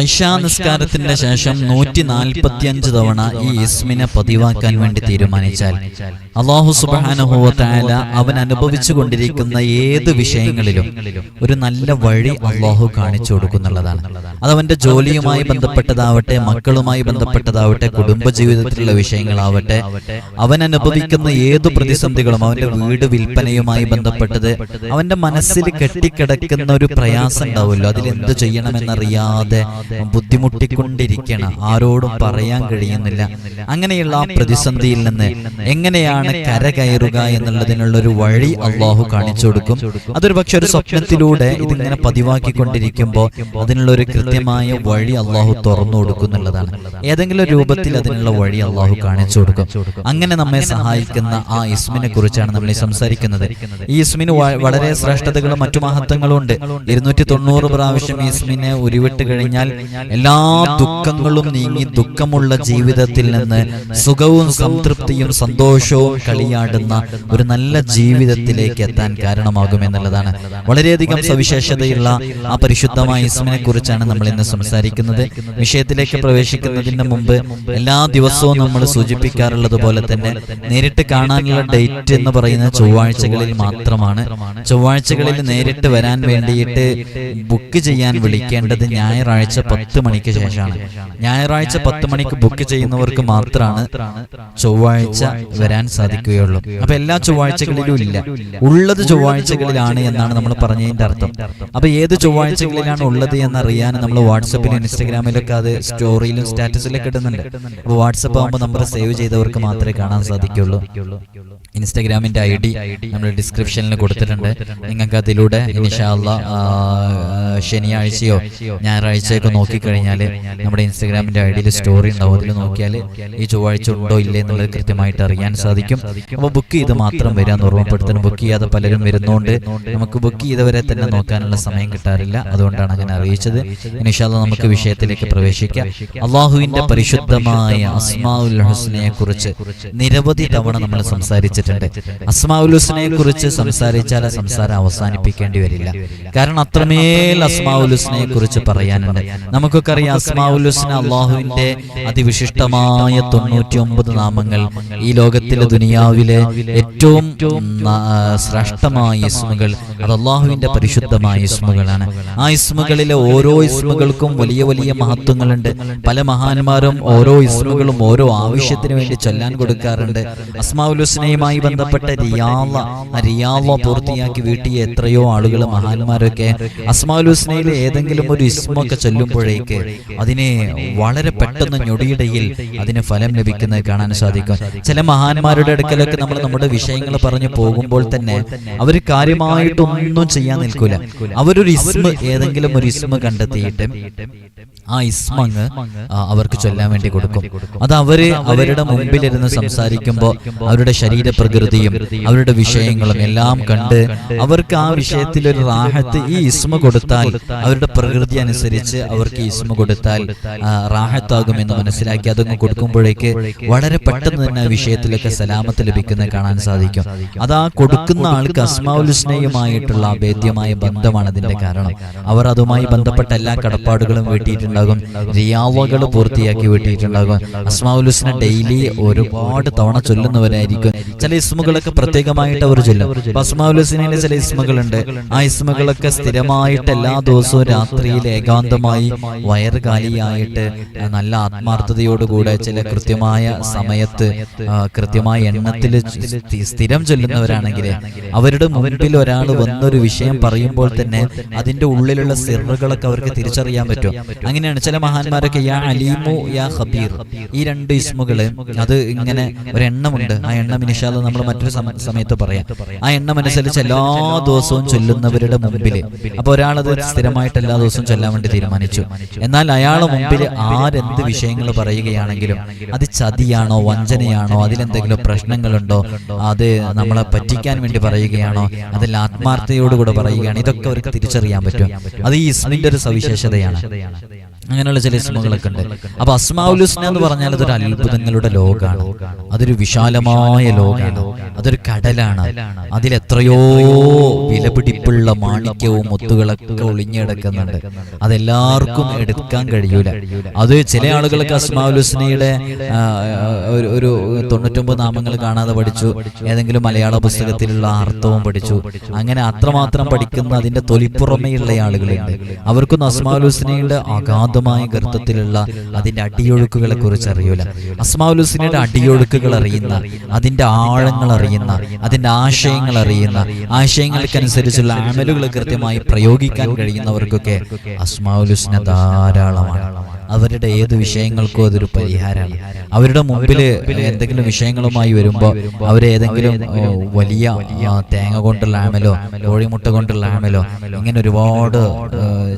ഐഷാ നിസ്കാരത്തിന്റെ ശേഷം നൂറ്റി നാൽപ്പത്തിയഞ്ച് തവണ ഈ ഇസ്മിനെ പതിവാക്കാൻ വേണ്ടി തീരുമാനിച്ചാൽ. അള്ളാഹു സുബാനുഭവത്തായ അവൻ അനുഭവിച്ചു കൊണ്ടിരിക്കുന്ന ഏത് വിഷയങ്ങളിലും ഒരു നല്ല വഴി അള്ളാഹു കാണിച്ചു കൊടുക്കുന്നുള്ളതാണ്. അത് അവന്റെ ജോലിയുമായി ബന്ധപ്പെട്ടതാവട്ടെ മക്കളുമായി ബന്ധപ്പെട്ടതാവട്ടെ കുടുംബ ജീവിതത്തിലുള്ള വിഷയങ്ങളാവട്ടെ അവൻ അനുഭവിക്കുന്ന ഏത് പ്രതിസന്ധികളും അവന്റെ വീട് വിൽപ്പനയുമായി ബന്ധപ്പെട്ടത് അവന്റെ മനസ്സിൽ കെട്ടിക്കിടക്കുന്ന ഒരു പ്രയാസം ഉണ്ടാവുമല്ലോ. അതിൽ എന്ത് ചെയ്യണമെന്നറിയാതെ ബുദ്ധിമുട്ടിക്കൊണ്ടിരിക്കണം ആരോടും പറയാൻ കഴിയുന്നില്ല. അങ്ങനെയുള്ള ആ പ്രതിസന്ധിയിൽ നിന്ന് എങ്ങനെയാണ് കരകയറുക എന്നുള്ളതിനുള്ള ഒരു വഴി അള്ളാഹു കാണിച്ചു കൊടുക്കും. അതൊരു പക്ഷെ ഒരു സ്വപ്നത്തിലൂടെ ഇതിങ്ങനെ പതിവാക്കിക്കൊണ്ടിരിക്കുമ്പോൾ അതിനുള്ള ഒരു കൃത്യമായ വഴി അള്ളാഹു തുറന്നു കൊടുക്കുന്നുള്ളതാണ് ഏതെങ്കിലും രൂപത്തിൽ അതിനുള്ള വഴി അള്ളാഹു കാണിച്ചു കൊടുക്കും. അങ്ങനെ നമ്മെ സഹായിക്കുന്ന ആ ഇസ്മിനെ കുറിച്ചാണ് നമ്മൾ സംസാരിക്കുന്നത്. ഈ ഇസ്മിന് വളരെ ശ്രേഷ്ഠതകളും മറ്റു മഹത്വങ്ങളും ഉണ്ട് ഇരുന്നൂറ്റി തൊണ്ണൂറ് പ്രാവശ്യം ഈ ഇസ്മിനെ ഉരുവിട്ട് കഴിഞ്ഞാൽ എല്ലാ ദുഃഖങ്ങളും നീങ്ങി ദുഃഖമുള്ള ജീവിതത്തിൽ നിന്ന് സുഖവും സംതൃപ്തിയും സന്തോഷവും കളിയാടുന്ന ഒരു നല്ല ജീവിതത്തിലേക്ക് എത്താൻ കാരണമാകും എന്നുള്ളതാണ്. വളരെയധികം സവിശേഷതയുള്ള ആ പരിശുദ്ധമായ ഇസ്മിനെ കുറിച്ചാണ് നമ്മൾ ഇന്ന് സംസാരിക്കുന്നത്. വിഷയത്തിലേക്ക് പ്രവേശിക്കുന്നതിന് മുമ്പ് എല്ലാ ദിവസവും നമ്മൾ സൂചിപ്പിക്കാറുള്ളത് പോലെ തന്നെ നേരിട്ട് കാണാനുള്ള ഡേറ്റ് എന്ന് പറയുന്ന ചൊവ്വാഴ്ചകളിൽ മാത്രമാണ്. ചൊവ്വാഴ്ചകളിൽ നേരിട്ട് വരാൻ വേണ്ടിയിട്ട് ബുക്ക് ചെയ്യാൻ വിളിക്കേണ്ടത് ഞായറാഴ്ച പത്ത് മണിക്ക് ശേഷമാണ്. ഞായറാഴ്ച പത്ത് മണിക്ക് ബുക്ക് ചെയ്യുന്നവർക്ക് മാത്രമാണ് ചൊവ്വാഴ്ച വരാൻ സാധിക്കുകയുള്ളൂ. അപ്പൊ എല്ലാ ചൊവ്വാഴ്ചകളിലും ഇല്ല. ഉള്ളത് ചൊവ്വാഴ്ചകളിലാണ് എന്നാണ് നമ്മൾ പറഞ്ഞതിന്റെ അർത്ഥം. അപ്പൊ ഏത് ചൊവ്വാഴ്ചകളിലാണ് ഉള്ളത് എന്നറിയാൻ നമ്മൾ വാട്സപ്പിലും ഇൻസ്റ്റഗ്രാമിലൊക്കെ അത് സ്റ്റോറിയിലും സ്റ്റാറ്റസിലൊക്കെ ഇടുന്നുണ്ട്. അപ്പൊ വാട്സപ്പ് ആകുമ്പോൾ നമ്പർ സേവ് ചെയ്തവർക്ക് മാത്രമേ കാണാൻ സാധിക്കുള്ളൂ. ഇൻസ്റ്റാഗ്രാമിന്റെ ഐ ഡി നമ്മൾ ഡിസ്ക്രിപ്ഷനിൽ കൊടുത്തിട്ടുണ്ട്. നിങ്ങൾക്ക് അതിലൂടെ ഇൻഷാല്ല ശനിയാഴ്ചയോ ഞായറാഴ്ചയൊക്കെ നോക്കിക്കഴിഞ്ഞാൽ നമ്മുടെ ഇൻസ്റ്റഗ്രാമിന്റെ ഐ ഡിയിൽ സ്റ്റോറി ഉണ്ടാവും അതിൽ നോക്കിയാൽ ഈ ചൊവ്വാഴ്ച ഉണ്ടോ ഇല്ലേ എന്നുള്ളത് കൃത്യമായിട്ട് അറിയാൻ സാധിക്കും. അപ്പോൾ ബുക്ക് ചെയ്ത് മാത്രം വരാൻ ഓർമ്മപ്പെടുത്തണം ബുക്ക് ചെയ്യാതെ പലരും വരുന്നതുകൊണ്ട് നമുക്ക് ബുക്ക് ചെയ്തവരെ തന്നെ നോക്കാനുള്ള സമയം കിട്ടാറില്ല. അതുകൊണ്ടാണ് അങ്ങനെ അറിയിച്ചത്. ഇൻഷാല്ല നമുക്ക് വിഷയത്തിലേക്ക് പ്രവേശിക്കാം. അള്ളാഹുവിന്റെ പരിശുദ്ധമായ അസ്മാഉൽ ഹുസ്നയെ കുറിച്ച് നിരവധി തവണ നമ്മൾ സംസാരിച്ചിട്ടുണ്ട്. അസ്മാഉൽ ഹുസ്നയെ കുറിച്ച് സംസാരിച്ചാൽ സംസാരം അവസാനിപ്പിക്കേണ്ടി വരില്ല. കാരണം അത്രമേൽ അസ്മാഉൽ ഹുസ്നയെ കുറിച്ച് പറയാനുണ്ട് നമുക്കൊക്കെ അറിയാം അസ്മാഉൽ ഹുസ്ന അള്ളാഹുവിന്റെ അതിവിശിഷ്ടമായ തൊണ്ണൂറ്റി ഒമ്പത് നാമങ്ങൾ ഈ ലോകത്തിലെ ദുനിയാവിലെ ഏറ്റവും ശ്രേഷ്ഠമായ ഇസ്മുകൾ. അത് അള്ളാഹുവിന്റെ പരിശുദ്ധമായ ഇസ്മുകളാണ്. ആ ഇസ്മുകളിലെ ഓരോ ഇസ്മുകൾക്കും വലിയ വലിയ മഹത്വങ്ങളുണ്ട്. പല മഹാന്മാരും ഓരോ ഇസ്മുകളും ഓരോ ആവശ്യത്തിന് വേണ്ടി ചൊല്ലാൻ കൊടുക്കാറുണ്ട്. അസ്മാഉൽ ഹുസ്നയുമായി ബന്ധപ്പെട്ട റിയാള റിയാള പൂർത്തിയാക്കി വീട്ടിയ എത്രയോ ആളുകൾ മഹാന്മാരൊക്കെ അസ്മാഉൽ ഹുസ്നയിലെ ഏതെങ്കിലും ഒരു ഇസ്മൊക്കെ ചൊല്ലുമ്പോഴേക്ക് അതിനെ വളരെ പെട്ടെന്ന് ഞൊടിയിടയിൽ അതിന് ഫലം ലഭിക്കുന്നത് കാണാൻ സാധിക്കും. ചില മഹാന്മാരുടെ അടുക്കലൊക്കെ നമ്മൾ നമ്മുടെ വിഷയങ്ങൾ പറഞ്ഞു പോകുമ്പോൾ തന്നെ അവർ കാര്യമായിട്ടൊന്നും ചെയ്യാൻ നിൽക്കൂല. അവരൊരു ഇസ്മ ഏതെങ്കിലും ഒരു ഇസ്മ കണ്ടെത്തിയിട്ട് ആ ഇസ്മ അവർക്ക് ചൊല്ലാൻ വേണ്ടി കൊടുക്കും. അത് അവർ അവരുടെ മുമ്പിലിരുന്ന് സംസാരിക്കുമ്പോൾ അവരുടെ ശരീരപ്രകൃതിയും അവരുടെ വിഷയങ്ങളും എല്ലാം കണ്ട് അവർക്ക് ആ വിഷയത്തിൽ ഒരു റാഹത്ത് ഈ ഇസ്മ കൊടുത്താൽ അവരുടെ പ്രകൃതി അനുസരിച്ച് അവർക്ക് ഇസ്മ കൊടുത്താൽ റാഹത്താകും എന്ന് മനസ്സിലാക്കി അതങ്ങ് കൊടുക്കുമ്പോഴേക്ക് വളരെ പെട്ടെന്ന് തന്നെ വിഷയത്തിലൊക്കെ സലാമത്ത് ലഭിക്കുന്നത് കാണാൻ സാധിക്കും. അത് ആ കൊടുക്കുന്ന ആൾക്ക് അസ്മാഉൽ ഹുസ്നയുമായിട്ടുള്ള അഭേദ്യമായ ബന്ധമാണ് അതിന്റെ കാരണം. അവർ അതുമായി ബന്ധപ്പെട്ട എല്ലാ കടപ്പാടുകളും വീട്ടിയിട്ടുണ്ടാകും. റിയാവകൾ പൂർത്തിയാക്കി വീട്ടിയിട്ടുണ്ടാകും. അസ്മാഉൽ ഹുസ്ന ഡെയിലി ഒരുപാട് തവണ ചൊല്ലുന്നവരായിരിക്കും. ചില ഇസ്മുകളൊക്കെ പ്രത്യേകമായിട്ട് അവർ ചൊല്ലും. ഹുസ്നയിലെ ചില ഇസ്മുകളുണ്ട് ആ ഇസ്മുകളൊക്കെ സ്ഥിരമായിട്ട് എല്ലാ ദിവസവും രാത്രിയിൽ ഏകാന്തമായി വയറ് കാലിയായിട്ട് ആ, നല്ല ആത്മാർത്ഥതയോടുകൂടെ ചില കൃത്യമായ സമയത്ത് കൃത്യമായ എണ്ണത്തിൽ സ്ഥിരം ചൊല്ലുന്നവരാണെങ്കിൽ അവരുടെ മുൻപിൽ ഒരാൾ വന്നൊരു വിഷയം പറയുമ്പോൾ തന്നെ അതിന്റെ ഉള്ളിലുള്ള സിറുകളൊക്കെ അവർക്ക് തിരിച്ചറിയാൻ പറ്റും. അങ്ങനെയാണ് ചില മഹാന്മാരൊക്കെ യാ അലീമു യാ ഹബീർ ഈ രണ്ട് ഇസ്മുകൾ അത് ഇങ്ങനെ ഒരു എണ്ണമുണ്ട് ആ എണ്ണം ഇനിഷാൽ നമ്മൾ മറ്റൊരു സമ- സമയത്ത് പറയാം. ആ എണ്ണം അനുസരിച്ച് എല്ലാ ദിവസവും ചൊല്ലുന്നവരുടെ മുമ്പിൽ അപ്പൊ ഒരാളത് സ്ഥിരമായിട്ട് എല്ലാ ദിവസവും ചൊല്ലാൻ വേണ്ടി തീരുമാനിച്ചു. എന്നാൽ അയാളെ മുമ്പിൽ ആരെന്ത് വിഷയങ്ങൾ പറയുകയാണെങ്കിലും അത് ചതിയാണോ വഞ്ചനയാണോ അതിലെന്തെങ്കിലും പ്രശ്നങ്ങളുണ്ടോ? അത് നമ്മളെ പറ്റിക്കാൻ വേണ്ടി പറയുകയാണോ? അതിൽ ആത്മാർത്ഥതയോടുകൂടെ പറയുകയാണ്? ഇതൊക്കെ അവർക്ക് തിരിച്ചറിയാൻ പറ്റും. അത് ഈ ഇസ്മിന്റെ ഒരു സവിശേഷതയാണ്. അങ്ങനെയുള്ള ചില ഇസ്മുകളൊക്കെ ഉണ്ട്. അപ്പൊ അസ്മാഉൽ ഹുസ്ന എന്ന് പറഞ്ഞാൽ അതൊരു അത്ഭുതങ്ങളുടെ ലോകമാണ് അതൊരു വിശാലമായ ലോകമാണ് അതൊരു കടലാണ്. അതിലെത്രയോ വിലപിടിപ്പുള്ള മാണിക്യവും മുത്തുകളൊക്കെ ഒളിഞ്ഞിടക്കുന്നുണ്ട്. അതെല്ലാവർക്കും എടുക്കാൻ കഴിയൂല. അത് ചില ആളുകൾക്ക് അസ്മാഉൽ ഹുസ്നയുടെ ഒരു ഒരു തൊണ്ണൂറ്റൊമ്പത് നാമങ്ങൾ കാണാതെ പഠിച്ചു. ഏതെങ്കിലും മലയാള പുസ്തകത്തിലുള്ള അർത്ഥവും പഠിച്ചു. അങ്ങനെ അത്രമാത്രം പഠിക്കുന്ന അതിന്റെ തൊലിപ്പുറമെയുള്ള ആളുകളുണ്ട്. അവർക്കൊന്നും അസ്മാഉൽ ഹുസ്നയുടെ അഗാധമായ ഗർത്തത്തിലുള്ള അതിന്റെ അടിയൊഴുക്കുകളെ കുറിച്ച് അറിയൂല. അസ്മാഉൽ ഹുസ്നയുടെ അടിയൊഴുക്കുകൾ അറിയുന്ന അതിന്റെ ആഴങ്ങൾ അറിയുന്ന അതിന്റെ ആശയങ്ങൾ അറിയുന്ന ആശയങ്ങൾക്കനുസരിച്ചുള്ള അമലുകൾ കൃത്യമായി പ്രയോഗിക്കാൻ കഴിയുന്നവർക്കൊക്കെ അസ്മാഉൽ ഹുസ്ന ധാരാളമാണ്. അവരുടെ ഏത് വിഷയങ്ങൾക്കും അതൊരു പരിഹാരമാണ്. അവരുടെ മുമ്പിൽ എന്തെങ്കിലും വിഷയങ്ങളുമായി വരുമ്പോൾ അവരേതെങ്കിലും വലിയ തേങ്ങ കൊണ്ടുള്ള ആമലോ കോഴിമുട്ട കൊണ്ടുള്ള ആമലോ ഇങ്ങനെ ഒരുപാട്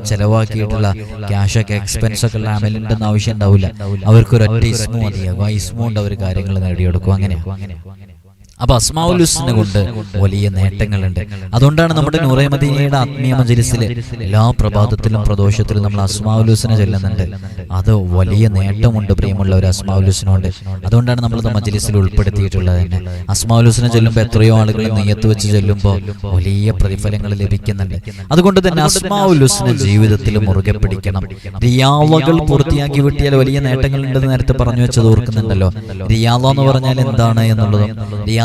ചെലവാക്കിയിട്ടുള്ള ക്യാഷൊക്കെ എക്സ്പെൻസ് ഒക്കെ ഉള്ള അമലിന്റെ ആവശ്യം ഉണ്ടാവില്ല. അവർക്കൊരൊറ്റ ഇസ്മു മതിയാകും ആ ഇസ്മു കൊണ്ട് അവർ കാര്യങ്ങൾ നേടിയെടുക്കും അങ്ങനെ അപ്പൊ അസ്മാവുലുസിനെ കൊണ്ട് വലിയ നേട്ടങ്ങളുണ്ട്. അതുകൊണ്ടാണ് നമ്മുടെ നൂറേമദീനയുടെ ആത്മീയ മജലിസിൽ എല്ലാ പ്രഭാതത്തിലും പ്രദോഷത്തിലും നമ്മൾ അസ്മാവുലുസിനെ ചെല്ലുന്നുണ്ട്. അത് വലിയ നേട്ടമുണ്ട് പ്രിയമുള്ള ഒരു അസ്മാവുലുസിനുണ്ട് അതുകൊണ്ടാണ് നമ്മളത് മജലിസിൽ ഉൾപ്പെടുത്തിയിട്ടുള്ളത് തന്നെ. അസ്മാവുലുസിനെ ചെല്ലുമ്പോൾ എത്രയോ ആളുകൾ നെയ്യത്ത് വെച്ച് ചെല്ലുമ്പോൾ വലിയ പ്രതിഫലങ്ങൾ ലഭിക്കുന്നുണ്ട്. അതുകൊണ്ട് തന്നെ അസ്മാവുലുസിനെ ജീവിതത്തിൽ മുറുകെ പിടിക്കണം. റിയാവകൾ പൂർത്തിയാക്കി വിട്ടിയാൽ വലിയ നേട്ടങ്ങൾ ഉണ്ടെന്ന് നേരത്തെ പറഞ്ഞു വെച്ചത് ഓർക്കുന്നുണ്ടല്ലോ. റിയാവ എന്ന് പറഞ്ഞാൽ എന്താണ് എന്നുള്ളതും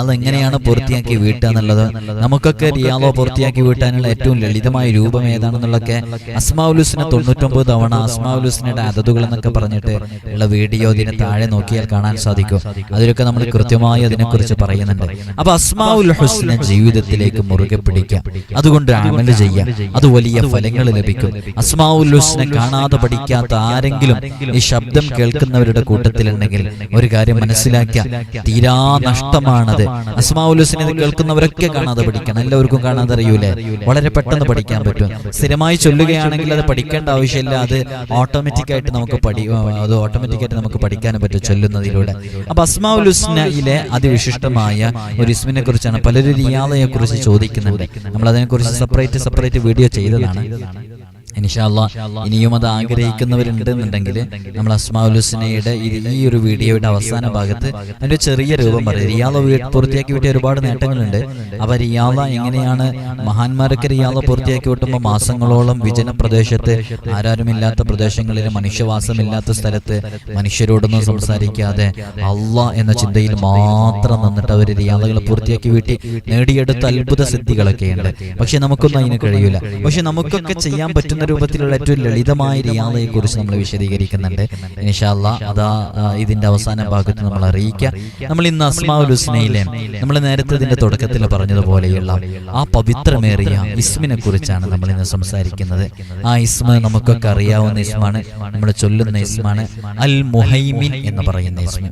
റിയാള എങ്ങനെയാണ് പൂർത്തിയാക്കി വീട്ടുക എന്നുള്ളത്? നമുക്കൊക്കെ റിയാളോ പൂർത്തിയാക്കി വീട്ടാനുള്ള ഏറ്റവും ലളിതമായ രൂപം ഏതാണെന്നുള്ളതൊക്കെ അസ്മാവുലുസിനെ തൊണ്ണൂറ്റൊമ്പത് തവണ അസ്മാവുലുസിനയുടെ അതതുകൾ എന്നൊക്കെ പറഞ്ഞിട്ട് ഉള്ള വീഡിയോ ഇതിന് താഴെ നോക്കിയാൽ കാണാൻ സാധിക്കും. അതിലൊക്കെ നമ്മൾ കൃത്യമായി അതിനെക്കുറിച്ച് പറയുന്നുണ്ട്. അപ്പൊ അസ്മാവുൽ ഹുസ്നെ ജീവിതത്തിലേക്ക് മുറുകെ പിടിക്കാം. അതുകൊണ്ട് അമൽ ചെയ്യാം. അത് വലിയ ഫലങ്ങൾ ലഭിക്കും. അസ്മാവുൽ ഹുസ്നെ കാണാതെ പഠിക്കാത്ത ആരെങ്കിലും ഈ ശബ്ദം കേൾക്കുന്നവരുടെ കൂട്ടത്തിലുണ്ടെങ്കിൽ ഒരു കാര്യം മനസ്സിലാക്കിയ തീരാ നഷ്ടമാണത്. അസ്മാവുൽ ഹുസ്നെ ഇത് കേൾക്കുന്നവരൊക്കെ കാണാതെ പഠിക്കണം. എല്ലാവർക്കും കാണാതെ അറിയൂലേ? വളരെ പെട്ടെന്ന് പഠിക്കാൻ പറ്റും. സ്ഥിരമായി ചൊല്ലുകയാണെങ്കിൽ അത് പഠിക്കേണ്ട ആവശ്യമില്ല. അത് ഓട്ടോമാറ്റിക് ആയിട്ട് നമുക്ക് പഠി അത് ഓട്ടോമാറ്റിക് ആയിട്ട് നമുക്ക് പഠിക്കാനും പറ്റും ചൊല്ലുന്നതിലൂടെ. അപ്പൊ അസ്മാവുൽ ഹുസ്നയിലെ അതിവിശിഷ്ടമായ ഒരു ഇസ്മിനെ കുറിച്ചാണ് പലരും റിയാദയെ കുറിച്ച് ചോദിക്കുന്നുണ്ട്. നമ്മൾ അതിനെക്കുറിച്ച് സെപ്പറേറ്റ് സെപ്പറേറ്റ് വീഡിയോ ചെയ്തതാണ്. ഇൻഷാല്ല ഇനിയും അത് ആഗ്രഹിക്കുന്നവരുണ്ടെന്നുണ്ടെങ്കിൽ നമ്മൾ അസ്മാലുസിനയുടെ ഈ ഒരു വീഡിയോയുടെ അവസാന ഭാഗത്ത് അതിന്റെ ചെറിയ രൂപം പറയും. റിയാള പൂർത്തിയാക്കി വിട്ടിയ ഒരുപാട് നേട്ടങ്ങളുണ്ട്. അപ്പൊ റിയാള എങ്ങനെയാണ് മഹാന്മാരൊക്കെ റിയാള പൂർത്തിയാക്കി വിട്ടുമ്പോൾ മാസങ്ങളോളം വിജന പ്രദേശത്ത് ആരാരുമില്ലാത്ത പ്രദേശങ്ങളിൽ മനുഷ്യവാസമില്ലാത്ത സ്ഥലത്ത് മനുഷ്യരോടൊന്നും സംസാരിക്കാതെ അള്ളാ എന്ന ചിന്തയിൽ മാത്രം നിന്നിട്ട് അവർ റിയാളകൾ പൂർത്തിയാക്കി വീട്ടി നേടിയെടുത്ത അത്ഭുത സിദ്ധികളൊക്കെയുണ്ട്. പക്ഷെ നമുക്കൊന്നും അതിന് കഴിയില്ല പക്ഷെ നമുക്കൊക്കെ ചെയ്യാൻ പറ്റുന്ന രൂപത്തിലുള്ള ഏറ്റവും ലളിതമായ റിയാദയെ കുറിച്ച് നമ്മൾ വിശദീകരിക്കുന്നുണ്ട്. ഇൻഷാല്ല അതാ ഇതിന്റെ അവസാന ഭാഗത്ത് നമ്മൾ അറിയിക്കാം നമ്മൾ ഇന്ന് അസ്മാഉൽ ഹുസ്നയിലെ നമ്മൾ നേരത്തെ ഇതിന്റെ തുടക്കത്തിൽ പറഞ്ഞതുപോലെയുള്ള ആ പവിത്രമേറിയ ഇസ്മിനെ കുറിച്ചാണ് നമ്മൾ ഇന്ന് സംസാരിക്കുന്നത്. ആ ഇസ്മ നമുക്കൊക്കെ അറിയാവുന്ന ഇസ്മാണ് നമ്മൾ ചൊല്ലുന്ന ഇസ്മാണ് അൽ മുഹൈമിൻ എന്ന് പറയുന്ന ഇസ്മ.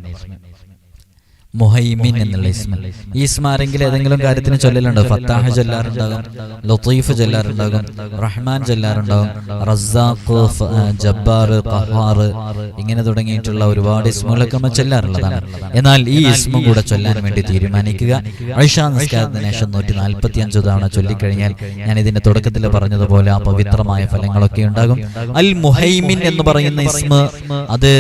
മുഹൈമിൻ എന്നുള്ള ഇസ്മ. ഈ ഇസ്മ ആരെങ്കിലും ഏതെങ്കിലും കാര്യത്തിന് ചൊല്ലലുണ്ടോ? ഫത്താഹ ചൊല്ലാറുണ്ടാകും ലത്തീഫ് ചൊല്ലാറുണ്ടാകും റഹ്മാൻ ചൊല്ലാറുണ്ടാകും റസാഖ് ജബ്ബാർ ഖഹാർ ഇങ്ങനെ തുടങ്ങിയിട്ടുള്ള ഒരുപാട് ഇസ്മുകളൊക്കെ നമ്മൾ ചൊല്ലാറുള്ളതാണ്. എന്നാൽ ഈ ഇസ്മും കൂടെ ചൊല്ലാൻ വേണ്ടി തീരുമാനിക്കുക. ഐഷാ നിസ്കാരത്തിന് ശേഷം നൂറ്റി നാൽപ്പത്തി അഞ്ച് തവണ ചൊല്ലിക്കഴിഞ്ഞാൽ ഞാൻ ഇതിന്റെ തുടക്കത്തിൽ പറഞ്ഞതുപോലെ ആ പവിത്രമായ ഫലങ്ങളൊക്കെ ഉണ്ടാകും. അൽ മുഹൈമിൻ എന്ന് പറയുന്ന ഇസ്മ അത്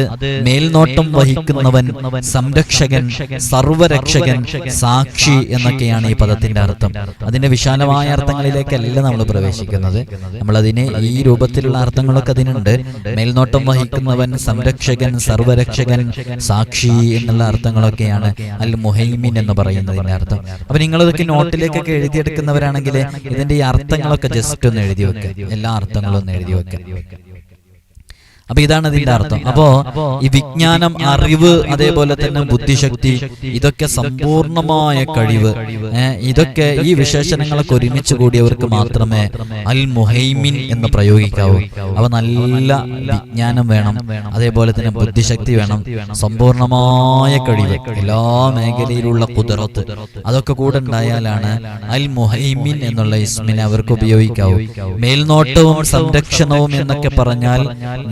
മേൽനോട്ടം വഹിക്കുന്നവൻ സംരക്ഷകൻ സർവരക്ഷകൻ സാക്ഷി എന്നൊക്കെയാണ് ഈ പദത്തിന്റെ അർത്ഥം. അതിന്റെ വിശാലമായ അർത്ഥങ്ങളിലേക്കല്ല നമ്മൾ പ്രവേശിക്കുന്നത്. നമ്മൾ അതിനെ ഈ രൂപത്തിലുള്ള അർത്ഥങ്ങളൊക്കെ അതിനുണ്ട്. മേൽനോട്ടം വഹിക്കുന്നവൻ സംരക്ഷകൻ സർവരക്ഷകൻ സാക്ഷി എന്നുള്ള അർത്ഥങ്ങളൊക്കെയാണ് അൽ മുഹൈമിൻ എന്ന് പറയുന്നതിന്റെ അർത്ഥം. അപ്പൊ നിങ്ങൾ ഇതൊക്കെ നോട്ടിലേക്കൊക്കെ എഴുതിയെടുക്കുന്നവരാണെങ്കിൽ ഇതിന്റെ ഈ അർത്ഥങ്ങളൊക്കെ ജസ്റ്റ് ഒന്ന് എഴുതി വെക്കുക എല്ലാ അർത്ഥങ്ങളും ഒന്ന് എഴുതി വെക്കുക അപ്പൊ ഇതാണ് ഇതിന്റെ അർത്ഥം. അപ്പോ ഈ വിജ്ഞാനം അറിവ് അതേപോലെ തന്നെ ബുദ്ധിശക്തി ഇതൊക്കെ സമ്പൂർണമായ കഴിവ്. ഇതൊക്കെ ഈ വിശേഷണങ്ങളൊക്കെ ഒരുമിച്ച് കൂടിയവർക്ക് മാത്രമേ അൽ മുഹൈമിൻ എന്ന് പ്രയോഗിക്കാവൂ. അവ നല്ല വിജ്ഞാനം വേണം. അതേപോലെ തന്നെ ബുദ്ധിശക്തി വേണം. സമ്പൂർണമായ കഴിവ്. എല്ലാ മേഖലയിലുള്ള കുതിരത്ത്. അതൊക്കെ കൂടെ ഉണ്ടായാലാണ് അൽ മുഹൈമിൻ എന്നുള്ള ഇസ്മിനെ അവർക്ക് ഉപയോഗിക്കാവൂ. മേൽനോട്ടവും സംരക്ഷണവും എന്നൊക്കെ പറഞ്ഞാൽ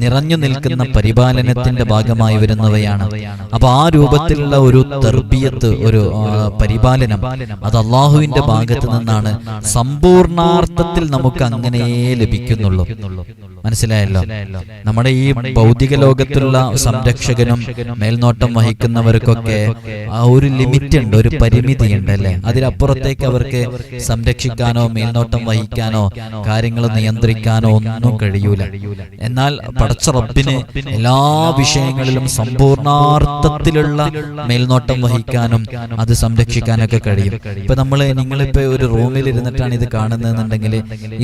നിറഞ്ഞു നിൽക്കുന്ന പരിപാലനത്തിന്റെ ഭാഗമായി വരുന്നവയാണ്. അപ്പൊ ആ രൂപത്തിലുള്ള ഒരു തെർബിയത്ത് ഒരു പരിപാലനം. അത് അള്ളാഹുവിന്റെ ഭാഗത്ത് നിന്നാണ് സമ്പൂർണാർത്ഥത്തിൽ നമുക്ക് അങ്ങനെ ലഭിക്കുന്നുള്ളൂ. മനസ്സിലായല്ലോ? നമ്മുടെ ഈ ഭൗതിക ലോകത്തുള്ള സംരക്ഷകനും മേൽനോട്ടം വഹിക്കുന്നവർക്കൊക്കെ ആ ഒരു ലിമിറ്റ് ഉണ്ട് ഒരു പരിമിതി ഉണ്ട് അല്ലെ? അതിലപ്പുറത്തേക്ക് അവർക്ക് സംരക്ഷിക്കാനോ മേൽനോട്ടം വഹിക്കാനോ കാര്യങ്ങൾ നിയന്ത്രിക്കാനോ ഒന്നും കഴിയൂല. എന്നാൽ പടച്ച റബ്ബിന് എല്ലാ വിഷയങ്ങളിലും സമ്പൂർണാർത്ഥത്തിലുള്ള മേൽനോട്ടം വഹിക്കാനും അത് സംരക്ഷിക്കാനൊക്കെ കഴിയും. ഇപ്പൊ നമ്മൾ നിങ്ങളിപ്പോ ഒരു റൂമിൽ ഇരുന്നിട്ടാണ് ഇത് കാണുന്നതെന്നുണ്ടെങ്കിൽ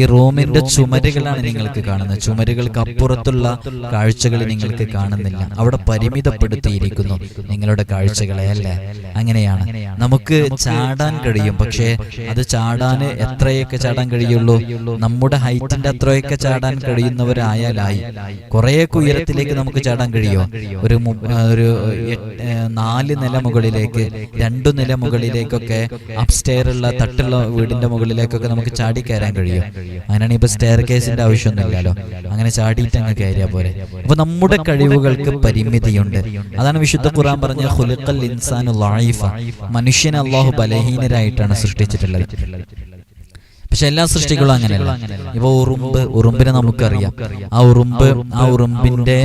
ഈ റൂമിന്റെ ചുമരുകളാണ് നിങ്ങൾക്ക് കാണുന്നത്. ചുമരുകൾക്ക് അപ്പുറത്തുള്ള കാഴ്ചകൾ നിങ്ങൾക്ക് കാണുന്നില്ല. അവിടെ പരിമിതപ്പെടുത്തിയിരിക്കുന്നു. നിങ്ങളുടെ കാഴ്ചകളെ അല്ലേ? അങ്ങനെയാണ്. നമുക്ക് ചാടാൻ കഴിയും. പക്ഷേ അത് ചാടാൻ എത്രയൊക്കെ ചാടാൻ കഴിയുള്ളൂ? നമ്മുടെ ഹൈറ്റിന്റെ അത്രയൊക്കെ ചാടാൻ കഴിയുന്നവരായാലായി. കുറേയൊക്കെ ഉയരത്തിലേക്ക് നമുക്ക് ചാടാൻ കഴിയുമോ ഒരു ഒരു നാല് നില മുകളിലേക്ക് രണ്ടു നില മുകളിലേക്കൊക്കെ അപ്സ്റ്റെയർ ഉള്ള തട്ടുള്ള വീടിന്റെ മുകളിലേക്കൊക്കെ നമുക്ക് ചാടി കയറാൻ കഴിയും. അങ്ങനെയാണെങ്കിൽ ഇപ്പൊ സ്റ്റെയർ കേസിന്റെ ആവശ്യമൊന്നുമില്ലല്ലോ. അങ്ങനെ ചാടിയിട്ട് അങ്ങ് കയറിയാ പോലെ അപ്പൊ നമ്മുടെ കഴിവുകൾക്ക് പരിമിതിയുണ്ട്. അതാണ് വിശുദ്ധ ഖുറാൻ പറഞ്ഞ ഇൻസാനു ലായിഫ. മനുഷ്യനെ അള്ളാഹു ബലഹീനരായിട്ടാണ് സൃഷ്ടിച്ചിട്ടുള്ളത്. പക്ഷെ എല്ലാ സൃഷ്ടികളും അങ്ങനെയല്ല. ഇപ്പൊ ഉറുമ്പ് ഉറുമ്പിനെ നമുക്കറിയാം. ആ ഉറുമ്പ് ആ ഉറുമ്പിന്റെ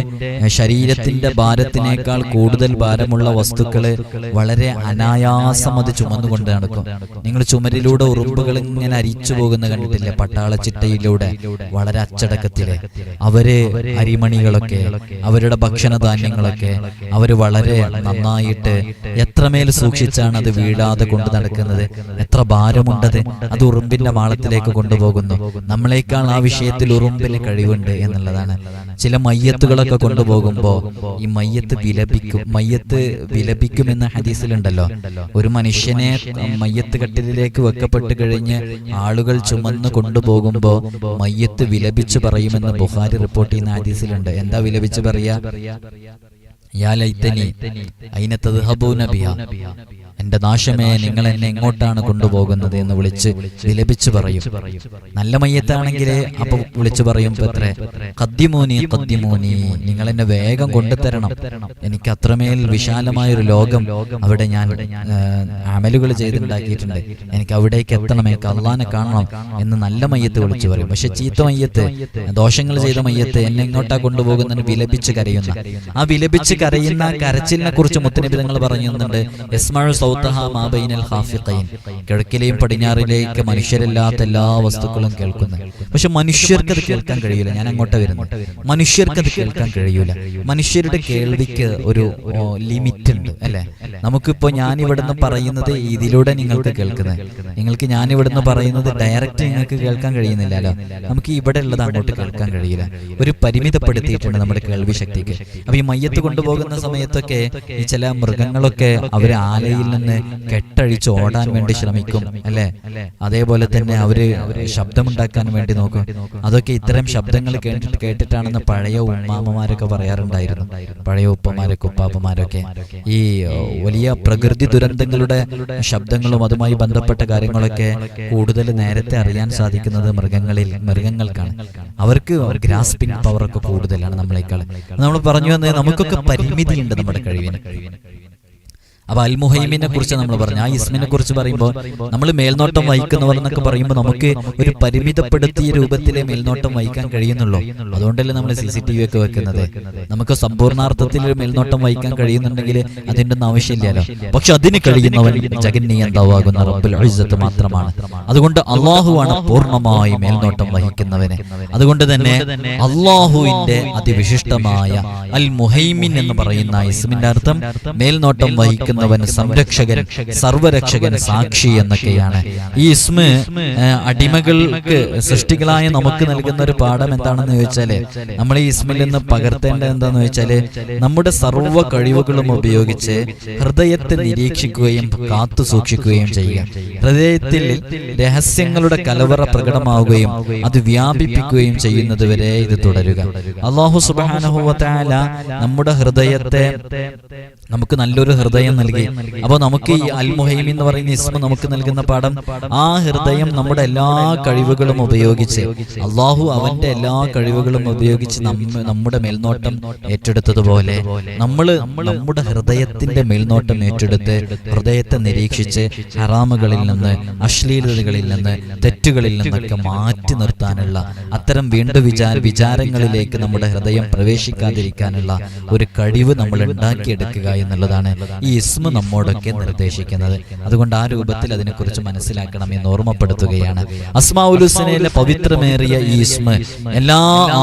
ശരീരത്തിന്റെ ഭാരത്തിനേക്കാൾ കൂടുതൽ ഭാരമുള്ള വസ്തുക്കൾ വളരെ അനായാസം അത് ചുമന്നുകൊണ്ട് നടക്കും നിങ്ങൾ ചുമരിലൂടെ ഉറുമ്പുകൾ ഇങ്ങനെ അരിച്ചു പോകുന്ന കണ്ടിട്ടില്ലേ? പട്ടാള ചിട്ടയിലൂടെ വളരെ അച്ചടക്കത്തിൽ അവർ അരിമണികളൊക്കെ അവരുടെ ഭക്ഷണധാന്യങ്ങളൊക്കെ അവർ വളരെ നന്നായിട്ട് എത്രമേൽ സൂക്ഷിച്ചാണ് അത് വീഴാതെ കൊണ്ട് നടക്കുന്നത്? എത്ര ഭാരമുണ്ടത്? അത് ഉറുമ്പിന്റെ മാളത്തിലേക്ക് കൊണ്ടുപോകുന്നു. നമ്മളെക്കാൾ ആ വിഷയത്തിൽ ഉറുമ്പിന് കഴിവുണ്ട് എന്നുള്ളതാണ്. ചില മയ്യത്തുകളൊക്കെ കൊണ്ടുപോകുമ്പോൾ ഈ മയ്യത്ത് വിലപിക്കും. മയ്യത്ത് വിലപിക്കും എന്ന ഹദീസിലുണ്ടല്ലോ. ഒരു മനുഷ്യനെ മയ്യത്ത് കെട്ടിലേക്ക് വെക്കപ്പെട്ട് കഴിഞ്ഞ് ആളുകൾ ചുമന്ന് കൊണ്ടുപോകുമ്പോൾ മയ്യത്ത് വിലപിച്ചു പറയുമെന്ന് ബുഹാരി റിപ്പോർട്ട് ചെയ്യുന്ന ഹദീസിലുണ്ട്. എന്താ വിലപിച്ച് പറയാ? യാ ലൈത്തനി അയിന തദ്ഹബൂന ബിഹാ എന്റെ നാശമേ നിങ്ങൾ എന്നെ എങ്ങോട്ടാണ് കൊണ്ടുപോകുന്നത് എന്ന് വിളിച്ച് വിലപിച്ചു പറയും. നല്ല മയ്യത്താണെങ്കിലേ അപ്പൊ വിളിച്ചു പറയും പത്രേ കദ്യമോനി കദ്യമോനി നിങ്ങൾ എന്നെ വേഗം കൊണ്ടുതരണം. എനിക്ക് അത്രമേൽ വിശാലമായ ഒരു ലോകം അവിടെ ഞാൻ അമലുകൾ ചെയ്തുണ്ടാക്കിയിട്ടുണ്ട് എനിക്ക് അവിടേക്ക് എത്തണം. എനിക്ക് അള്ളാനെ കാണണം എന്ന് നല്ല മയ്യത്ത് വിളിച്ചു പറയും. പക്ഷെ ചീത്ത മയ്യത്ത് ദോഷങ്ങൾ ചെയ്ത മയ്യത്ത് എന്നെ എങ്ങോട്ടാ കൊണ്ടുപോകുന്നതിന് വിലപിച്ച് കരയുന്ന. ആ വിലപിച്ച് കരയുന്ന കരച്ചിലിനെ കുറിച്ച് മുത്തനബി തങ്ങൾ പറയുന്നുണ്ട്. ഹാഫിഖൈൻ കിഴക്കിലെയും പടിഞ്ഞാറിലേക്ക് മനുഷ്യരില്ലാത്ത എല്ലാ വസ്തുക്കളും കേൾക്കുന്നു. പക്ഷെ മനുഷ്യർക്ക് അത് കേൾക്കാൻ കഴിയില്ല. ഞാൻ അങ്ങോട്ട് വരുന്നു മനുഷ്യർക്ക് അത് കേൾക്കാൻ കഴിയൂല. മനുഷ്യരുടെ കേൾവിക്ക് ഒരു ലിമിറ്റ് ഉണ്ട് അല്ലെ? നമുക്കിപ്പോ ഞാൻ ഇവിടുന്ന് പറയുന്നത് ഇതിലൂടെ നിങ്ങൾക്ക് കേൾക്കുന്നത്. നിങ്ങൾക്ക് ഞാൻ ഇവിടുന്ന് പറയുന്നത് ഡയറക്റ്റ് നിങ്ങൾക്ക് കേൾക്കാൻ കഴിയുന്നില്ലല്ലോ. നമുക്ക് ഇവിടെ ഉള്ളത് അങ്ങോട്ട് കേൾക്കാൻ കഴിയില്ല. ഒരു പരിമിതപ്പെടുത്തിയിട്ടുണ്ട് നമ്മുടെ കേൾവി ശക്തിക്ക് അപ്പൊ ഈ മയ്യത്ത് കൊണ്ടുപോകുന്ന സമയത്തൊക്കെ ഈ ചില മൃഗങ്ങളൊക്കെ അവർ ആലയിൽ നിന്ന് കെട്ടഴിച്ച് ഓടാൻ വേണ്ടി ശ്രമിക്കും അല്ലെ? അതേപോലെ തന്നെ അവർ ശബ്ദമുണ്ടാക്കാൻ വേണ്ടി നോക്കും. അതൊക്കെ ഇത്തരം ശബ്ദങ്ങൾ കേട്ടിട്ട് കേട്ടിട്ടാണെന്ന് പഴയ ഉമ്മാമ്മമാരൊക്കെ പറയാറുണ്ടായിരുന്നു. പഴയ ഉപ്പമാരൊക്കെ ഉപ്പാപ്പമാരൊക്കെ. ഈ വലിയ പ്രകൃതി ദുരന്തങ്ങളുടെ ശബ്ദങ്ങളും അതുമായി ബന്ധപ്പെട്ട കാര്യങ്ങളൊക്കെ കൂടുതൽ നേരത്തെ അറിയാൻ സാധിക്കുന്നത് മൃഗങ്ങളിൽ മൃഗങ്ങൾക്കാണ്. അവർക്ക് ഗ്രാസ്പിംഗ് പവർ ഒക്കെ കൂടുതലാണ് നമ്മളെക്കാൾ. നമ്മൾ പറഞ്ഞു വന്നത് നമുക്കൊക്കെ പരിമിതിയുണ്ട് നമ്മുടെ കഴിവിന്. അപ്പൊ അൽമുഹൈമിനെ കുറിച്ച് നമ്മൾ പറഞ്ഞു. ആ ഇസ്മിനെ കുറിച്ച് പറയുമ്പോൾ നമ്മൾ മേൽനോട്ടം വഹിക്കുന്നവർ എന്നൊക്കെ പറയുമ്പോൾ നമുക്ക് ഒരു പരിമിതപ്പെടുത്തിയ രൂപത്തിലെ മേൽനോട്ടം വഹിക്കാൻ കഴിയുന്നുള്ളൂ. അതുകൊണ്ടല്ലേ നമ്മൾ സി സി ടി വി ഒക്കെ വെക്കുന്നത്. നമുക്ക് സമ്പൂർണാർത്ഥത്തിൽ ഒരു മേൽനോട്ടം വഹിക്കാൻ കഴിയുന്നുണ്ടെങ്കിൽ അതിന്റെ ഒന്നും ആവശ്യമില്ലല്ലോ. പക്ഷെ അതിന് കഴിയുന്നവൻ ജഗന്നിയന്താവാകുന്ന റബ്ബുൽ ഇസ്സത്ത് മാത്രമാണ്. അതുകൊണ്ട് അള്ളാഹുവാണ് പൂർണമായി മേൽനോട്ടം വഹിക്കുന്നവന്. അതുകൊണ്ട് തന്നെ അള്ളാഹുവിന്റെ അതിവിശിഷ്ടമായ അൽ മുഹൈമിൻ എന്ന് പറയുന്ന ഇസ്മിന്റെ അർത്ഥം മേൽനോട്ടം വഹിക്കുന്നവൻ സംരക്ഷകൻ സർവരക്ഷകൻ സാക്ഷി എന്നൊക്കെയാണ്. ഈ ഇസ്മ അടിമകൾക്ക് സൃഷ്ടികളായ നമുക്ക് നൽകുന്ന ഒരു പാഠം എന്താണെന്ന് ചോദിച്ചാൽ നമ്മൾ ഈ ഇസ്മിൽ നിന്ന് പകർത്തേണ്ടത് എന്താന്ന് വെച്ചാൽ നമ്മുടെ സർവ കഴിവുകളും ഉപയോഗിച്ച് ഹൃദയത്തെ നിരീക്ഷിക്കുകയും കാത്തു സൂക്ഷിക്കുകയും ചെയ്യുക. ഹൃദയത്തിൽ രഹസ്യങ്ങളുടെ കലവറ പ്രകടമാവുകയും അത് വ്യാപിപ്പിക്കുകയും ചെയ്യുന്നത് വരെ ഇത് തുടരുക. അള്ളാഹു സുബാനഹുവല നമ്മുടെ ഹൃദയത്തെ നമുക്ക് നല്ലൊരു ഹൃദയം നൽകി. അപ്പോൾ നമുക്ക് ഈ അൽ മുഹൈമി എന്ന് പറയുന്ന ഇസ്മ നമുക്ക് നൽകുന്ന പാഠം ആ ഹൃദയം നമ്മുടെ എല്ലാ കഴിവുകളും ഉപയോഗിച്ച് അള്ളാഹു അവന്റെ എല്ലാ കഴിവുകളും ഉപയോഗിച്ച് നമ്മ നമ്മുടെ മേൽനോട്ടം ഏറ്റെടുത്തതുപോലെ നമ്മൾ നമ്മുടെ ഹൃദയത്തിന്റെ മേൽനോട്ടം ഏറ്റെടുത്ത് ഹൃദയത്തെ നിരീക്ഷിച്ച് ഹറാമുകളിൽ നിന്ന് അശ്ലീലതകളിൽ നിന്ന് തെറ്റുകളിൽ നിന്നൊക്കെ മാറ്റി നിർത്താനുള്ള അത്തരം വീണ്ടും വിചാര വിചാരങ്ങളിലേക്ക് നമ്മുടെ ഹൃദയം പ്രവേശിക്കാതിരിക്കാനുള്ള ഒരു കഴിവ് നമ്മൾ ഉണ്ടാക്കിയെടുക്കുക എന്നുള്ളതാണ് ഈ ഇസ്മ നമ്മോടൊക്കെ നിർദ്ദേശിക്കുന്നത്. അതുകൊണ്ട് ആ രൂപത്തിൽ അതിനെക്കുറിച്ച് മനസ്സിലാക്കണം എന്ന് ഓർമ്മപ്പെടുത്തുകയാണ്. അസ്മാഉലുസനയിലെ പവിത്രമേറിയ ഈ ഇസ്മ എല്ലാ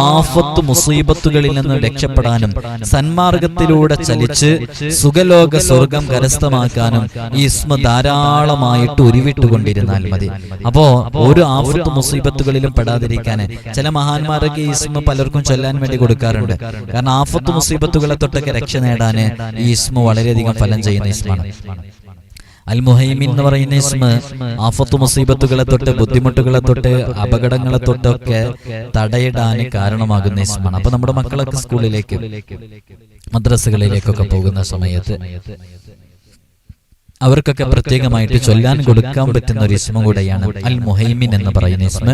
ആഫത്ത് മുസീബത്തുകളിൽ നിന്ന് രക്ഷപ്പെടാനും സന്മാർഗത്തിലൂടെ ചലിച്ച് സുഖലോക സ്വർഗം കരസ്ഥമാക്കാനും ഈ ഇസ്മ ധാരാളമായിട്ട് ഉരുവിട്ടുകൊണ്ടിരുന്നാൽ മതി. അപ്പോ ഒരു ആഫത്ത് മുസീബത്തുകളിലും പെടാതിരിക്കാൻ ചില മഹാന്മാരൊക്കെ ഈ ഇസ്മ പലർക്കും ചൊല്ലാൻ വേണ്ടി കൊടുക്കാറുണ്ട്. കാരണം ആഫത്ത് മുസീബത്തുകളെ തൊട്ടൊക്കെ രക്ഷ നേടാൻ ഈ ഇസ്മ വളരെയധികം ഫലം ചെയ്യുന്ന ഇസ്മാണ്. അൽ മുഹൈമിൻ എന്ന് പറയുന്ന ഇസ്മ ആഫത്ത് മുസീബത്തുകളെ തൊട്ട് ബുദ്ധിമുട്ടുകളെ തൊട്ട് അപകടങ്ങളെ തൊട്ടൊക്കെ തടയിടാൻ കാരണമാകുന്ന ഇസ്മാണ്. അപ്പൊ നമ്മുടെ മക്കളൊക്കെ സ്കൂളിലേക്ക് മദ്രസകളിലേക്കൊക്കെ പോകുന്ന സമയത്ത് അവർക്കൊക്കെ പ്രത്യേകമായിട്ട് ചൊല്ലാൻ കൊടുക്കാൻ പറ്റുന്ന ഒരു ഇസ്മ കൂടെയാണ് അൽ മുഹൈമിൻ എന്ന് പറയുന്ന ഇസ്മ.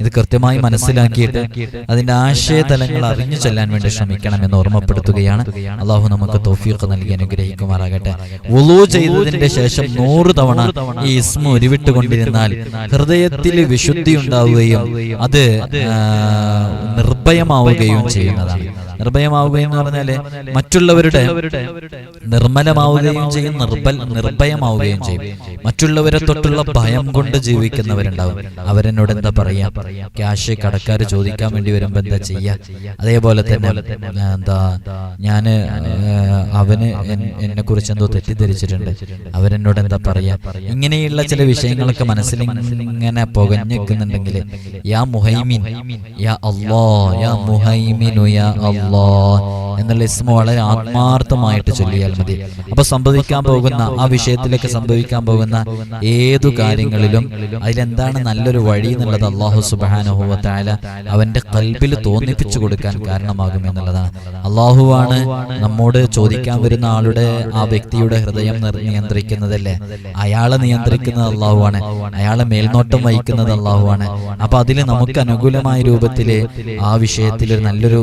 ഇത് കൃത്യമായി മനസ്സിലാക്കിയിട്ട് അതിന്റെ ആശയതലങ്ങൾ അറിഞ്ഞു ചൊല്ലാൻ വേണ്ടി ശ്രമിക്കണം എന്ന് ഓർമ്മപ്പെടുത്തുകയാണ്. അള്ളാഹു നമുക്ക് തോഫിയൊക്കെ നൽകി അനുഗ്രഹിക്കുമാറാകട്ടെ. ഉളു ചെയ്തതിന്റെ ശേഷം നൂറ് തവണ ഈ ഇസ്മ ഉരുവിട്ടുകൊണ്ടിരുന്നാൽ ഹൃദയത്തിൽ വിശുദ്ധി ഉണ്ടാവുകയും അത് നിർഭയമാവുകയും ചെയ്യുന്നതാണ്. നിർഭയമാവുകയും എന്ന് പറഞ്ഞാൽ മറ്റുള്ളവരുടെ നിർമ്മലമാവുകയും ചെയ്യും നിർബൽ നിർഭയമാവുകയും ചെയ്യും. മറ്റുള്ളവരെ തൊട്ടുള്ള ഭയം കൊണ്ട് ജീവിക്കുന്നവരുണ്ടാവും. അവരെന്നോട് എന്താ പറയാ? ക്യാഷ് കടക്കാർ ചോദിക്കാൻ വേണ്ടി വരുമ്പോ എന്താ ചെയ്യാ? അതേപോലെ തന്നെ എന്താ ഞാൻ അവന് എന്നെ കുറിച്ച് എന്തോ തെറ്റിദ്ധരിച്ചിട്ടുണ്ട്. അവരെന്നോട് എന്താ പറയാ? ഇങ്ങനെയുള്ള ചില വിഷയങ്ങളൊക്കെ മനസ്സിൽ ഇങ്ങനെ പുകഞ്ഞിക്കുന്നുണ്ടെങ്കിൽ യാ മുഹൈമിൻ യാ അല്ലാ യാ മുഹൈമിനു യാ അല്ലാ എന്നുള്ള ഇസ്മ വളരെ ആത്മാർത്ഥമായിട്ട് ചൊല്ലിയാൽ മതി. അപ്പൊ സംഭവിക്കാൻ പോകുന്ന ആ വിഷയത്തിലേക്ക് സംഭവിക്കാൻ പോകുന്ന ഏതു കാര്യങ്ങളിലും അതിലെന്താണ് നല്ലൊരു വഴി എന്നുള്ളത് അള്ളാഹു സുബാനുഭവത്തായ അവന്റെ കൽബിൽ തോന്നിപ്പിച്ചു കൊടുക്കാൻ കാരണമാകും എന്നുള്ളതാണ്. അള്ളാഹുവാണ് നമ്മോട് ചോദിക്കാൻ വരുന്ന ആളുടെ ആ വ്യക്തിയുടെ ഹൃദയം നിയന്ത്രിക്കുന്നതല്ലേ? അയാളെ നിയന്ത്രിക്കുന്നത് അള്ളാഹുവാണ് അയാളെ മേൽനോട്ടം വഹിക്കുന്നത് അള്ളാഹുവാണ് അപ്പൊ അതിൽ നമുക്ക് അനുകൂലമായ രൂപത്തിൽ ആ വിഷയത്തിൽ നല്ലൊരു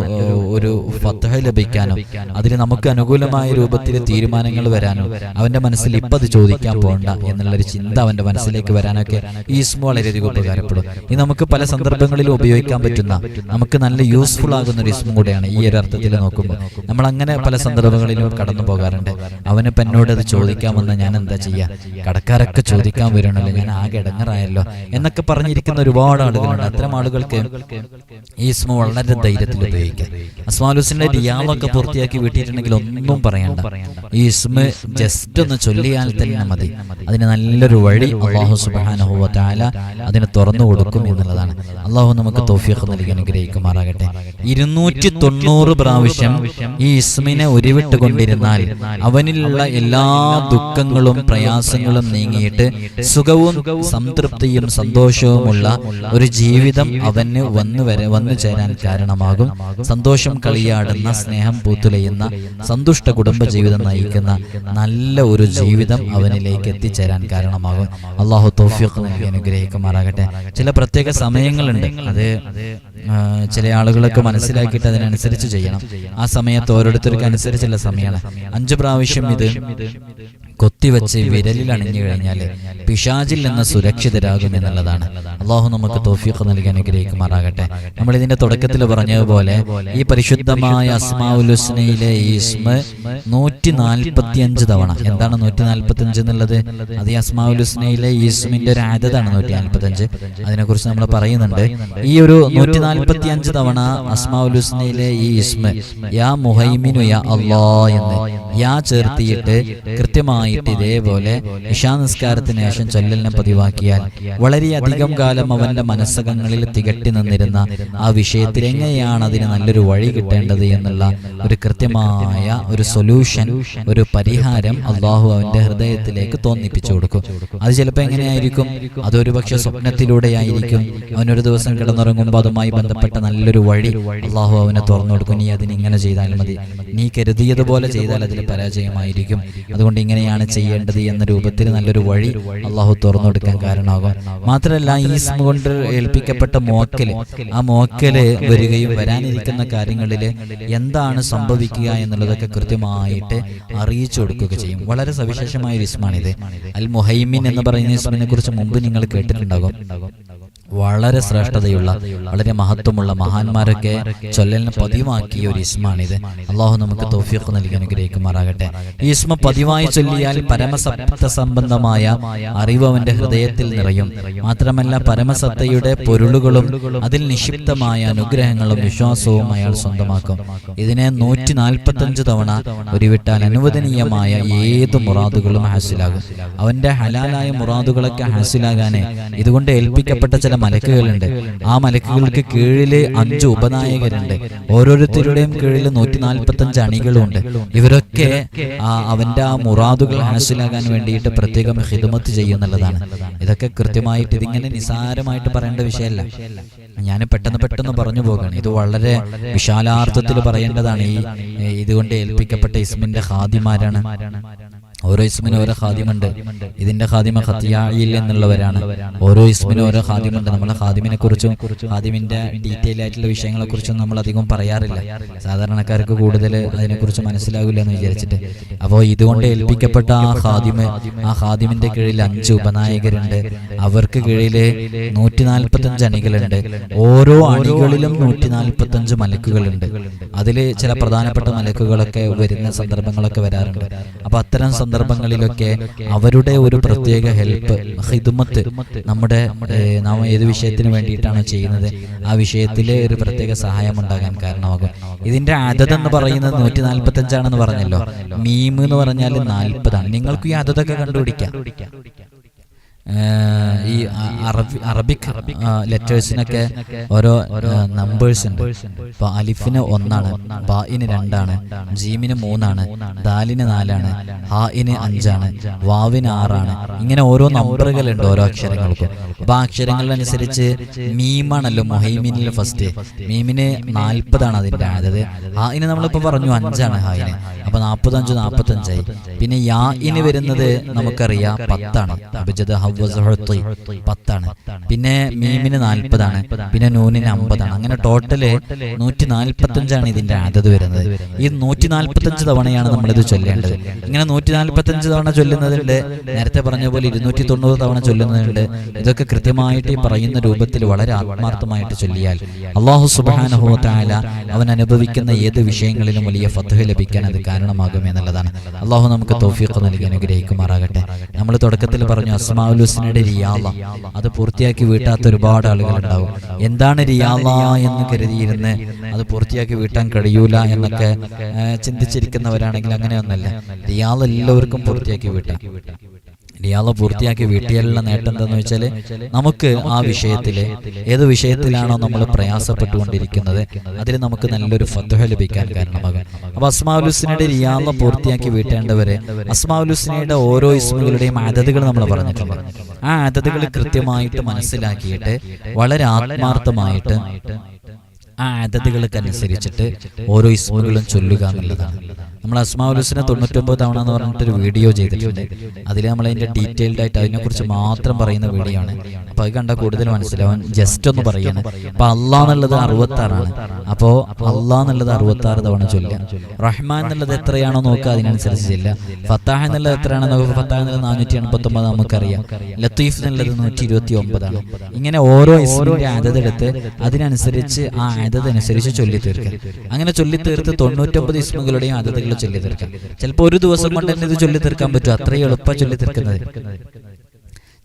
ഒരു ഫത്തഹ ലഭിക്കാനും അതിന് നമുക്ക് അനുകൂലമായ രൂപത്തിൽ തീരുമാനങ്ങൾ വരാനും അവന്റെ മനസ്സിൽ ഇപ്പൊ അത് ചോദിക്കാൻ പോകണ്ട എന്നുള്ളൊരു ചിന്ത അവന്റെ മനസ്സിലേക്ക് വരാനൊക്കെ ഈ ഇസ്മു വളരെയധികം ഉപകാരപ്പെടും. ഇത് നമുക്ക് പല സന്ദർഭങ്ങളിലും ഉപയോഗിക്കാൻ പറ്റുന്ന നമുക്ക് നല്ല യൂസ്ഫുൾ ആകുന്ന ഒരു ഇസ്മു കൂടെയാണ് ഈ ഒരു അർത്ഥത്തിൽ നോക്കുമ്പോൾ. നമ്മൾ അങ്ങനെ പല സന്ദർഭങ്ങളിലും കടന്നു പോകാറുണ്ട്. അവനിപ്പോ എന്നോട് അത് ചോദിക്കാമെന്ന് ഞാൻ എന്താ ചെയ്യാ? കടക്കാരൊക്കെ ചോദിക്കാൻ വരണല്ലോ. ഞാൻ ആകെ ഇടങ്ങറായല്ലോ. എന്നൊക്കെ പറഞ്ഞിരിക്കുന്ന ഒരുപാട് ആളുകളുണ്ട്. അത്തരം ആളുകൾക്ക് ഈ ഇസ്മു വളരെ ധൈര്യത്തിൽ ഉപയോഗിക്കാം അസ്മാലുസിന്റെ റിയാളൊക്കെ പൂർത്തിയാക്കി വീട്ടിയിട്ടുണ്ടെങ്കിൽ ഒന്നും പറയണ്ട. ഈ ഇസ്മ ജസ്റ്റ് ഒന്ന് ചൊല്ലിയാൽ തന്നെ മതി. അതിന് നല്ലൊരു വഴി അള്ളാഹു സുബാനഹുവ താല അതിന് തുറന്നു കൊടുക്കും എന്നുള്ളതാണ്. അള്ളാഹു നമുക്ക് തോഫിയൊക്കെ നൽകി അനുഗ്രഹിക്കുമാറാകട്ടെ. ഇരുന്നൂറ്റി തൊണ്ണൂറ് പ്രാവശ്യം ഈ ഇസ്മിനെ ഉരുവിട്ടുകൊണ്ടിരുന്നാൽ അവനിലുള്ള എല്ലാ ദുഃഖങ്ങളും പ്രയാസങ്ങളും നീങ്ങിയിട്ട് സുഖവും സംതൃപ്തിയും സന്തോഷവുമുള്ള ഒരു ജീവിതം അവന് വന്നു വരെ വന്നു ചേരാൻ കാരണമാകും. സന്തോഷം കളിയാടുന്ന സ്നേഹം പൂത്തുലയുന്ന സന്തുഷ്ട കുടുംബ ജീവിതം നയിക്കുന്ന നല്ല ഒരു ജീവിതം അവനിലേക്ക് എത്തിച്ചേരാൻ കാരണമാകും. അള്ളാഹു തോഫിയൊക്കെ നൽകി അനുഗ്രഹിക്കുമാറാകട്ടെ. ചില പ്രത്യേക സമയങ്ങളുണ്ട്. അത് ചില ആളുകളൊക്കെ മനസ്സിലാക്കിയിട്ട് അതിനനുസരിച്ച് ചെയ്യണം. ആ സമയത്ത് ഓരോരുത്തർക്കനുസരിച്ചുള്ള സമയമാണ്. അഞ്ചു പ്രാവശ്യം ഇത് കൊത്തിവെച്ച് വിരലിൽ അണിഞ്ഞു കഴിഞ്ഞാൽ പിശാചിൽ നിന്ന് സുരക്ഷിതരാകും എന്നുള്ളതാണ്. അള്ളാഹു നമുക്ക് തോഫീഖ് നൽകി അനുഗ്രഹിക്കുമാറാകട്ടെ. നമ്മൾ ഇതിന്റെ തുടക്കത്തിൽ പറഞ്ഞതുപോലെ ഈ പരിശുദ്ധമായ അസ്മാഉൽ ഹുസ്നയിലെ ഈ ഇസ്മ നൂറ്റി നാൽപ്പത്തി അഞ്ച് തവണ. എന്താണ് നൂറ്റി നാൽപ്പത്തി അഞ്ച് എന്നുള്ളത്? അത് ഈ അസ്മാഉൽ ഹുസ്നയിലെ ഈ ഇസ്മിന്റെ ഒരു ആദതാണ് നൂറ്റി നാൽപ്പത്തി അഞ്ച് അതിനെക്കുറിച്ച് നമ്മൾ പറയുന്നുണ്ട്. ഈ ഒരു നൂറ്റി നാൽപ്പത്തി അഞ്ച് തവണ അസ്മാഉൽ ഹുസ്നയിലെ ഈ ഇസ്മ യാ മുഹൈമിനു യാ അള്ളാ എന്ന് യാ ചേർത്തിയിട്ട് കൃത്യമായിട്ട് ഇതേപോലെ ഇഷാ നിസ്കാരത്തിന് ശേഷം ചൊല്ലലിനെ പതിവാക്കിയാൽ വളരെയധികം കാലം അവന്റെ മനസ്സകങ്ങളിൽ തികട്ടി നിന്നിരുന്ന ആ വിഷയത്തിൽ എങ്ങനെയാണ് അതിന് നല്ലൊരു വഴി കിട്ടേണ്ടത് എന്നുള്ള ഒരു കൃത്യമായ ഒരു സൊല്യൂഷൻ ഒരു പരിഹാരം അള്ളാഹു അവന്റെ ഹൃദയത്തിലേക്ക് തോന്നിപ്പിച്ചു കൊടുക്കും. അത് ചിലപ്പോൾ എങ്ങനെയായിരിക്കും? അതൊരു പക്ഷെ സ്വപ്നത്തിലൂടെ ആയിരിക്കും. അവനൊരു ദിവസം കിടന്നുറങ്ങുമ്പോൾ അതുമായി ബന്ധപ്പെട്ട നല്ലൊരു വഴി അള്ളാഹു അവനെ തുറന്നു കൊടുക്കും നീ അതിന് ഇങ്ങനെ ചെയ്താൽ മതി. നീ കരുതിയതുപോലെ ചെയ്താൽ അതിൽ പരാജയമായിരിക്കും. അതുകൊണ്ട് ഇങ്ങനെയാണ് എങ്ങനെയാണ് ചെയ്യേണ്ടത് എന്ന രൂപത്തിൽ നല്ലൊരു വഴി അള്ളാഹു തുറന്നു കൊടുക്കാൻ കാരണമാകും. മാത്രമല്ല ഈ കൊണ്ട് ഏൽപ്പിക്കപ്പെട്ട മോക്കൽ ആ മോക്കൽ വരികയും വരാനിരിക്കുന്ന കാര്യങ്ങളിൽ എന്താണ് സംഭവിക്കുക എന്നുള്ളതൊക്കെ കൃത്യമായിട്ട് അറിയിച്ചു കൊടുക്കുക ചെയ്യും. വളരെ സവിശേഷമായ ഒരു ഇസ്മാണിത്. അൽ മുഹൈമിൻ എന്ന് പറയുന്ന ഇസ്മിനെ കുറിച്ച് മുമ്പ് നിങ്ങൾ കേട്ടിട്ടുണ്ടാകും. വളരെ ശ്രേഷ്ഠതയുള്ള വളരെ മഹത്വമുള്ള മഹാന്മാരൊക്കെ ചൊല്ലലിന് പതിവാക്കിയ ഒരു ഇസ്മാണിത് അള്ളാഹു നമുക്ക് തൗഫീഖ് നൽകി അനുഗ്രഹിക്കുമാറാകട്ടെ. ഈ ഇസ്മ പതിവായി ചൊല്ലിയാൽ പരമസത്ത സംബന്ധമായ അറിവ് അവന്റെ ഹൃദയത്തിൽ നിറയും. മാത്രമല്ല പരമസത്തയുടെ പൊരുളുകളും അതിൽ നിക്ഷിപ്തമായ അനുഗ്രഹങ്ങളും വിശ്വാസവും അയാൾ സ്വന്തമാക്കും. ഇതിനെ നൂറ്റി നാൽപ്പത്തഞ്ച് തവണ ഉരുവിട്ടാൽ അനുവദനീയമായ ഏത് മുറാദുകളും ഹാസിലാകും. അവന്റെ ഹലാലായ മുറാദുകളൊക്കെ ഹാസിലാകാനേ ഇതുകൊണ്ട് ഏൽപ്പിക്കപ്പെട്ട ചില മലക്കുകളുണ്ട്. ആ മലക്കുകൾക്ക് കീഴിൽ അഞ്ച് ഉപനായകരുണ്ട്. ഓരോരുത്തരുടെയും കീഴിൽ നൂറ്റി നാൽപ്പത്തി അഞ്ച് അണികളുണ്ട്. ഇവരൊക്കെ അവന്റെ ആ മുറാദുകൾ മനസ്സിലാകാൻ വേണ്ടിയിട്ട് പ്രത്യേകം ഹിദമത്ത് ചെയ്യുന്നുള്ളതാണ്. ഇതൊക്കെ കൃത്യമായിട്ട് ഇതിങ്ങനെ നിസാരമായിട്ട് പറയേണ്ട വിഷയമല്ല. ഞാൻ പെട്ടെന്ന് പെട്ടെന്ന് പറഞ്ഞു പോകണം. ഇത് വളരെ വിശാലാർത്ഥത്തിൽ പറയേണ്ടതാണ്. ഈ ഇതുകൊണ്ട് ഏൽപ്പിക്കപ്പെട്ട ഇസ്മിന്റെ ഹാദിമാരാണ് ഓരോ ഇസ്മിനും ഓരോ ഖാദിമുണ്ട്. ഇതിന്റെ ഖാദിമ ഖത്തിയായിൽ എന്നുള്ളവരാണ്. ഓരോ ഇസ്മിനും ഓരോ ഖാദിമുണ്ട്. നമ്മൾ ഖാദിമിനെ കുറിച്ചും ഖാദിമിന്റെ ഡീറ്റെയിൽ ആയിട്ടുള്ള വിഷയങ്ങളെ കുറിച്ചും നമ്മൾ അധികം പറയാറില്ല. സാധാരണക്കാർക്ക് കൂടുതൽ അതിനെക്കുറിച്ച് മനസ്സിലാകില്ല എന്ന് വിചാരിച്ചിട്ട്. അപ്പോൾ ഇതുകൊണ്ട് ഏൽപ്പിക്കപ്പെട്ട ആ ഖാദിമ് ആ ഖാദിമിന്റെ കീഴിൽ അഞ്ച് ഉപനായകരുണ്ട്. അവർക്ക് കീഴിൽ നൂറ്റി നാൽപ്പത്തഞ്ച് അണികളുണ്ട്. ഓരോ അണികളിലും നൂറ്റി നാൽപ്പത്തഞ്ച് മലക്കുകളുണ്ട്. അതിൽ ചില പ്രധാനപ്പെട്ട മലക്കുകളൊക്കെ വരുന്ന സന്ദർഭങ്ങളൊക്കെ വരാറുണ്ട്. അപ്പൊ അത്തരം സന്ദർഭങ്ങളിലൊക്കെ അവരുടെ ഒരു പ്രത്യേക ഹെൽപ്പ് ഹിദുമത്ത് നമ്മുടെ നാം ഏത് വിഷയത്തിന് വേണ്ടിയിട്ടാണ് ചെയ്യുന്നത് ആ വിഷയത്തിലെ ഒരു പ്രത്യേക സഹായം ഉണ്ടാകാൻ കാരണമാകും. ഇതിന്റെ അതത് എന്ന് പറയുന്നത് നൂറ്റി നാൽപ്പത്തി അഞ്ചാണെന്ന് പറഞ്ഞല്ലോ. മീം എന്ന് പറഞ്ഞാൽ നാൽപ്പതാണ്. നിങ്ങൾക്ക് ഈ അതതൊക്കെ കണ്ടുപിടിക്കാം. ഈ അറബി അറബിക് ലെറ്റേഴ്സിനൊക്കെ ഓരോ നമ്പേഴ്സ് ഉണ്ട്. ഇപ്പൊ അലിഫിന് ഒന്നാണ് ബായിന് രണ്ടാണ് ജീമിന് മൂന്നാണ് ദാലിന് നാലാണ് ഹായിന് അഞ്ചാണ് വാവിന് ആറാണ്. ഇങ്ങനെ ഓരോ നമ്പറുകൾ ഉണ്ട് ഓരോ അക്ഷരങ്ങൾക്കും. അപ്പൊ ആ അക്ഷരങ്ങളനുസരിച്ച് മീമാണല്ലോ മൊഹൈമീനിൽ ഫസ്റ്റ് മീമിന് നാൽപ്പതാണ് അതിന്റെ അതായത് ഹായിന് നമ്മളിപ്പോ പറഞ്ഞു അഞ്ചാണ് ഹായിന് അപ്പൊ നാൽപ്പത്തഞ്ച് നാൽപ്പത്തഞ്ചായി. പിന്നെ യാ ഇന് വരുന്നത് നമുക്കറിയാം പത്താണ്. അഭിജത് ഹുത്തി പത്താണ്. പിന്നെ മീമിന് നാൽപ്പതാണ് പിന്നെ നൂനിന് അമ്പതാണ്. അങ്ങനെ ടോട്ടൽ നൂറ്റി നാൽപ്പത്തഞ്ചാണ് ഇതിന്റെ അതത് വരുന്നത്. ഈ നൂറ്റി നാൽപ്പത്തഞ്ച് തവണയാണ് നമ്മളിത് ചൊല്ലേണ്ടത്. ഇങ്ങനെ നൂറ്റി നാൽപ്പത്തി അഞ്ച് തവണ ചൊല്ലുന്നതുണ്ട് നേരത്തെ പറഞ്ഞ പോലെ ഇരുന്നൂറ്റി തൊണ്ണൂറ് തവണ ചൊല്ലുന്നതുണ്ട് ഇതൊക്കെ കൃത്യമായിട്ട് ഈ പറയുന്ന രൂപത്തിൽ വളരെ ആത്മാർത്ഥമായിട്ട് ചൊല്ലിയാൽ അള്ളാഹു സുബാനഹോ അവൻ അനുഭവിക്കുന്ന ഏത് വിഷയങ്ങളിലും വലിയ ഫത്ത് ലഭിക്കാൻ അത് കാരണമാകും എന്നുള്ളതാണ്. അള്ളാഹു നമുക്ക് തൗഫീഖ് നൽകി അനുഗ്രഹിക്കുമാറാകട്ടെ. നമ്മൾ തുടക്കത്തിൽ പറഞ്ഞു അസ്മാഉൽ ഹുസ്നയുടെ റിയാള. അത് പൂർത്തിയാക്കി വീട്ടാത്ത ഒരുപാട് ആളുകൾ ഉണ്ടാവും എന്താണ് റിയാള എന്ന് കരുതിയിരുന്ന്? അത് പൂർത്തിയാക്കി വീട്ടാൻ കഴിയൂല എന്നൊക്കെ ചിന്തിച്ചിരിക്കുന്നവരാണെങ്കിൽ അങ്ങനെയൊന്നല്ല. റിയാള എല്ലാവർക്കും പൂർത്തിയാക്കി വീട്ടാം. റിയാള പൂർത്തിയാക്കി വീട്ടിയാലുള്ള നേട്ടം എന്താന്ന് വെച്ചാൽ നമുക്ക് ആ വിഷയത്തിൽ ഏത് വിഷയത്തിലാണോ നമ്മൾ പ്രയാസപ്പെട്ടുകൊണ്ടിരിക്കുന്നത് അതിൽ നമുക്ക് നല്ലൊരു ഫത്വ ലഭിക്കാൻ കാരണമാകും. അപ്പൊ അസ്മാവുലുസിനയുടെ റിയാള പൂർത്തിയാക്കി വീട്ടേണ്ടവരെ അസ്മാവുലുസിനയുടെ ഓരോ ഇസ്മുകളുടെയും അതതുകൾ നമ്മൾ പറഞ്ഞിട്ടുണ്ട്. ആ അതതുകൾ കൃത്യമായിട്ട് മനസ്സിലാക്കിയിട്ട് വളരെ ആത്മാർത്ഥമായിട്ട് ആ അതതുകൾക്ക് അനുസരിച്ചിട്ട് ഓരോ ഇസ്മുകളും ചൊല്ലുക എന്നുള്ളതാണ്. നമ്മൾ അസ്മാവുലുസിനെ തൊണ്ണൂറ്റൊമ്പത് തവണ എന്ന് പറഞ്ഞിട്ടൊരു വീഡിയോ ചെയ്തിട്ടുണ്ട്. അതിൽ നമ്മൾ അതിന്റെ ഡീറ്റെയിൽഡ് ആയിട്ട് അതിനെക്കുറിച്ച് മാത്രം പറയുന്ന വീഡിയോ ആണ്. അപ്പൊ അത് കണ്ടാൽ കൂടുതൽ മനസ്സിലാവാൻ ജസ്റ്റ് ഒന്ന് പറയാണ്. അപ്പൊ അള്ളാഹ് എന്നുള്ളത് അറുപത്തി ആറാണ് അപ്പോ അള്ളാഹ് എന്നുള്ളത് അറുപത്തി ആറ് തവണ ചൊല്ലുക. റഹ്മാൻ എന്നുള്ളത് എത്രയാണോ നോക്കുക അതിനനുസരിച്ച് ചെല്ലുക. ഫത്താഹ് എന്നുള്ളത് എത്രയാണോ നോക്കുക. ഫത്താഹ് എന്നുള്ളത് നാനൂറ്റി എൺപത്തി ഒമ്പത് നമുക്കറിയാം. ലത്തീഫ് എന്നുള്ളത് നൂറ്റി ഇരുപത്തി ഒമ്പതാണ് ഇങ്ങനെ ഓരോ ഇസ്മിന്റെ അതതെടുത്ത് അതിനനുസരിച്ച് ആ അതതനുസരിച്ച് ചൊല്ലി തീർക്കുക അങ്ങനെ ചൊല്ലി തീർത്ത് തൊണ്ണൂറ്റൊമ്പത് ഇസ്മുകളുടെയും അതതുകൾ ചൊല്ലി തീർക്കാം ചിലപ്പോൾ ഒരു ദിവസം കൊണ്ട് തന്നെ ഇത് ചൊല്ലി തീർക്കാൻ പറ്റും. അത്രയും എളുപ്പം ചൊല്ലി തീർക്കുന്നത്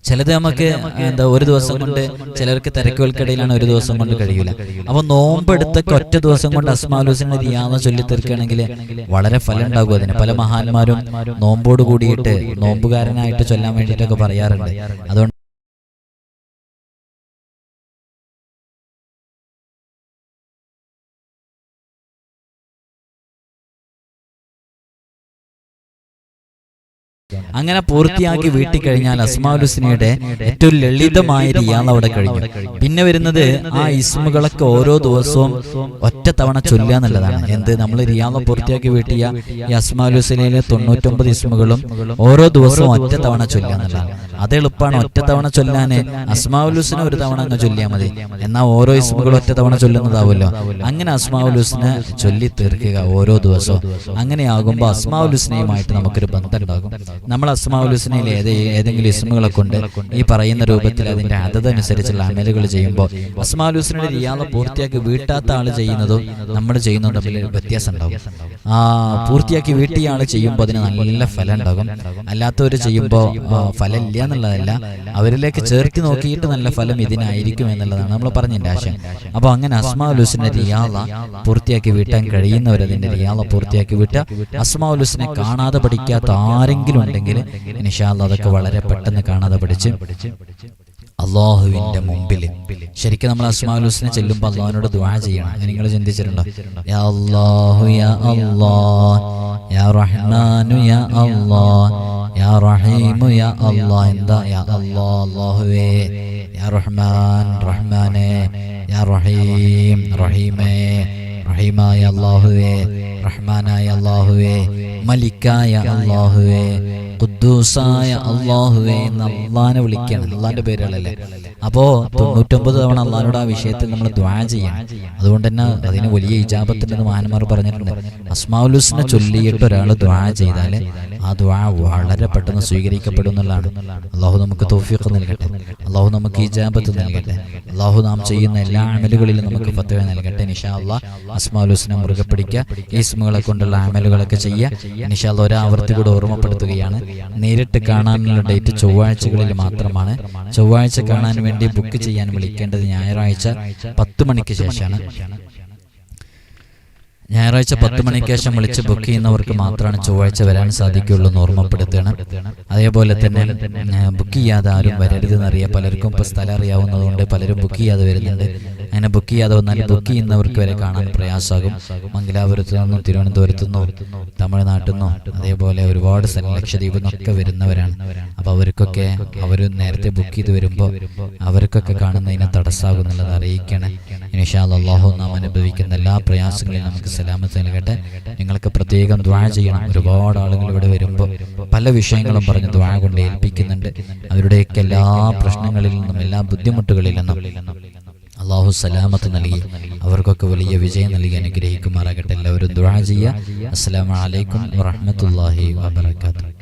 ചിലത് നമുക്ക് എന്താ ഒരു ദിവസം കൊണ്ട് ചിലർക്ക് തിരക്കുകൾക്കിടയിലാണ് ഒരു ദിവസം കൊണ്ട് കഴിയില്ല അപ്പൊ നോമ്പെടുത്തൊക്കെ ഒറ്റ ദിവസം കൊണ്ട് അസ്മാലൂസിനെ റിയാന്ന് ചൊല്ലി തീർക്കുകയാണെങ്കിൽ വളരെ ഫലം ഉണ്ടാകും അതിന്. പല മഹാന്മാരും നോമ്പോട് കൂടിയിട്ട് നോമ്പുകാരനായിട്ട് ചൊല്ലാൻ വേണ്ടിയിട്ടൊക്കെ പറയാറുണ്ട്. അതുകൊണ്ട് അങ്ങനെ പൂർത്തിയാക്കി വീട്ടിൽ കഴിഞ്ഞാൽ അസ്മാലുസ്നയുടെ ഏറ്റവും ലളിതമായ റിയാൽ അവിടെ കഴിഞ്ഞു. പിന്നെ വരുന്നത് ആ ഇസ്മുകളൊക്കെ ഓരോ ദിവസവും ഒറ്റ തവണ ചൊല്ലുക എന്നുള്ളതാണ്. എന്ത്? നമ്മൾ റിയാള പൂർത്തിയാക്കി വീട്ടിയ ഈ അസ്മാലുസ്നയിലെ തൊണ്ണൂറ്റൊമ്പത് ഇസ്മുകളും ഓരോ ദിവസവും ഒറ്റ തവണ ചൊല്ലുക എന്നുള്ളതാണ്. അത് എളുപ്പമാണ്. ഒറ്റ തവണ ചൊല്ലാന് അസ്മാവുലുസിനെ ഒരു തവണ അങ്ങ് ചൊല്ലിയാൽ മതി. എന്നാൽ ഓരോ ഇസ്മുകളും ഒറ്റ തവണ ചൊല്ലുന്നതാവുമല്ലോ അങ്ങനെ അസ്മാവുലുസിനെ ചൊല്ലി തീർക്കുക ഓരോ ദിവസവും. അങ്ങനെയാകുമ്പോൾ അസ്മാവുലുസിനെയുമായിട്ട് നമുക്കൊരു ബന്ധം ഉണ്ടാകും നമ്മൾ അസ്മാവുലുസിനയിൽ ഏത് ഏതെങ്കിലും ഇസ്മുകളെ കൊണ്ട് ഈ പറയുന്ന രൂപത്തിൽ അതിന്റെ അതനുസരിച്ചുള്ള അമലുകൾ ചെയ്യുമ്പോൾ അസ്മാവുലുസിനെ റിയാദ പൂർത്തിയാക്കി വീട്ടാത്ത ആൾ ചെയ്യുന്നതും നമ്മൾ ചെയ്യുന്നതും തമ്മിൽ വ്യത്യാസം ഉണ്ടാകും ആ പൂർത്തിയാക്കി വീട്ടിയ ആൾ ചെയ്യുമ്പോൾ അതിന് നല്ല ഫലം ഉണ്ടാകും അല്ലാത്തവർ ചെയ്യുമ്പോൾ ഫലമില്ല എന്നുള്ളതല്ല. അവരിലേക്ക് ചേർത്തി നോക്കിയിട്ട് നല്ല ഫലം ഇതിനായിരിക്കും എന്നുള്ളതാണ് നമ്മൾ പറഞ്ഞതിന്റെ ആശയം. അപ്പോൾ അങ്ങനെ അസ്മാഉലുസിന്റെ റിയാദ പൂർത്തിയാക്കി വീട്ടാൻ കഴിയുന്നവർ അതിന്റെ റിയാള പൂർത്തിയാക്കി വിട്ട അസ്മാഉലുസിനെ കാണാതെ പഠിക്കാത്ത ആരെങ്കിലും ഉണ്ടെങ്കിൽ ഇൻഷാല്ല അതൊക്കെ വളരെ പെട്ടെന്ന് കാണാതെ പഠിച്ച് അള്ളാഹുവിന്റെ മുമ്പിൽ ശരിക്കും നമ്മൾ അസ്മാഉൽ ഹുസ്ന ചെല്ലുമ്പോൾ അള്ളാഹുവിനോട് ദുആ ചെയ്യണം. നിങ്ങൾ ചിന്തിച്ചിട്ടുണ്ടോ? യാ യാ യാ റഹ്മാനു യാ യാ റഹീമു യാ എന്താ? യാ യാ റഹ്മാൻ റഹ്മാനേ യാ റഹീം റഹീമേ റഹീമായ റഹ്മാനായ മലിക്കായ ഖുദ്ദൂസായ അള്ളാഹുവെ അള്ളാഹിനെ വിളിക്കണം അള്ളാഹിന്റെ പേരുകളല്ലേ? അപ്പോ തൊണ്ണൂറ്റൊമ്പത് തവണ അള്ളാഹിനോട് ആ വിഷയത്തിൽ നമ്മൾ ദ്വാ ചെയ്യണം. അതുകൊണ്ട് തന്നെ അതിന് വലിയ ഇജാപത്തിന്റെ മഹാന്മാർ പറഞ്ഞിട്ടുണ്ട്. അസ്മാഉലുസിനെ ചൊല്ലിയിട്ട് ഒരാൾ ദ്വാ ചെയ്താൽ ആ ദ്വാ വളരെ പെട്ടെന്ന് സ്വീകരിക്കപ്പെടും എന്നുള്ളതാണ്. അള്ളാഹു നമുക്ക് തോഫിയൊക്കെ നൽകട്ടെ. അള്ളാഹു നമുക്ക് ഇജാബത്ത് നൽകട്ടെ. അള്ളാഹു നാം ചെയ്യുന്ന എല്ലാ അമലുകളിലും നമുക്ക് ഫത്തവ നൽകട്ടെ. നിഷാ അള്ളാഹ് അസ്മാലുസിനെ മുറുകെ പിടിക്കുക. ഈസ്മുകളെ കൊണ്ടുള്ള അമലുകളൊക്കെ ചെയ്യുക. നിഷാ ഒരു ഒരാവർത്തി കൂടെ ഓർമ്മപ്പെടുത്തുകയാണ്. നേരിട്ട് കാണാനുള്ള ഡേറ്റ് ചൊവ്വാഴ്ചകളിൽ മാത്രമാണ്. ചൊവ്വാഴ്ച കാണാൻ വേണ്ടി ബുക്ക് ചെയ്യാൻ വിളിക്കേണ്ടത് ഞായറാഴ്ച പത്ത് മണിക്ക് ശേഷമാണ്. ഞായറാഴ്ച പത്ത് മണിക്ക് ശേഷം വിളിച്ച് ബുക്ക് ചെയ്യുന്നവർക്ക് മാത്രമാണ് ചൊവ്വാഴ്ച വരാൻ സാധിക്കുള്ളൂ എന്ന് ഓർമ്മപ്പെടുത്തണം. അതേപോലെ തന്നെ ബുക്ക് ചെയ്യാതെ ആരും വരരുതെന്നറിയാം. പലർക്കും ഇപ്പോൾ സ്ഥലം അറിയാവുന്നതുകൊണ്ട് പലരും ബുക്ക് ചെയ്യാതെ വരുന്നുണ്ട് അങ്ങനെ ബുക്ക് ചെയ്യാതെ വന്നാൽ ബുക്ക് ചെയ്യുന്നവർക്ക് വരെ കാണാൻ പ്രയാസമാകും. മംഗലാപുരത്തു നിന്നും തിരുവനന്തപുരത്തു നിന്നും തമിഴ്നാട്ടിൽ നിന്നും അതേപോലെ ഒരുപാട് സ്ഥലം ലക്ഷദ്വീപിൽ നിന്നൊക്കെ വരുന്നവരാണ്. അപ്പോൾ അവർക്കൊക്കെ അവർ നേരത്തെ ബുക്ക് ചെയ്ത് വരുമ്പോൾ അവർക്കൊക്കെ കാണുന്നതിനെ തടസ്സാകുന്നുള്ളത് അറിയിക്കണം. ഇനിഷാൽ അള്ളാഹു നാം അനുഭവിക്കുന്ന എല്ലാ പ്രയാസങ്ങളെയും നമുക്ക് സലാമത്ത് നൽകട്ടെ. നിങ്ങൾക്ക് പ്രത്യേകം ദ്വാ ചെയ്യണം. ഒരുപാട് ആളുകൾ ഇവിടെ വരുമ്പോൾ പല വിഷയങ്ങളും പറഞ്ഞ് ദ്വാ കൊണ്ട് ഏൽപ്പിക്കുന്നുണ്ട്. അവരുടെയൊക്കെ എല്ലാ പ്രശ്നങ്ങളിൽ നിന്നും എല്ലാ ബുദ്ധിമുട്ടുകളിൽ നിന്നും അള്ളാഹു സലാമത്ത് നൽകി. അവർക്കൊക്കെ വലിയ വിജയം നൽകി. അനുഗ്രഹിക്കുമാറാകട്ടെ. എല്ലാവരും ദുഴ ചെയ്യുക. അസ്സലാമു അലൈക്കും വറഹ്മത്തുള്ളാഹി വബറകാതുഹു.